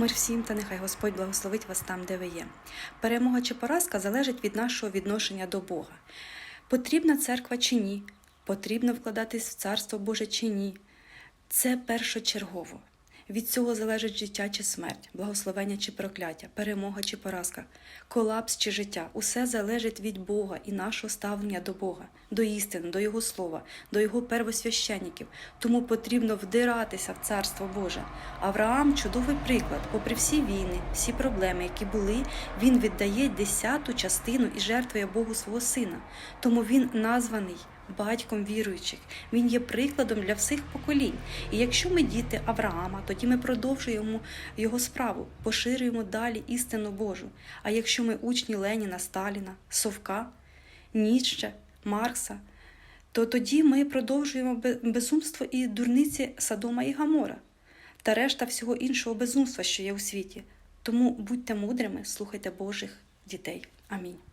Мир всім та нехай Господь благословить вас там, де ви є. Перемога чи поразка залежить від нашого відношення до Бога. Потрібна церква чи ні, потрібно вкладатись в Царство Боже чи ні. Це першочергово. Від цього залежить життя чи смерть, благословення чи прокляття, перемога чи поразка, колапс чи життя. Усе залежить від Бога і нашого ставлення до Бога, до істини, до Його слова, до Його первосвященників. Тому потрібно вдиратися в Царство Боже. Авраам чудовий приклад. Попри всі війни, всі проблеми, які були, він віддає десяту частину і жертвує Богу свого сина. Тому він названий батьком віруючих. Він є прикладом для всіх поколінь. І якщо ми діти Авраама, тоді ми продовжуємо його справу, поширюємо далі істину Божу. А якщо ми учні Леніна, Сталіна, Совка, Ніцше, Маркса, то тоді ми продовжуємо безумство і дурниці Садома і Гамора та решта всього іншого безумства, що є у світі. Тому будьте мудрими, слухайте Божих дітей. Амінь.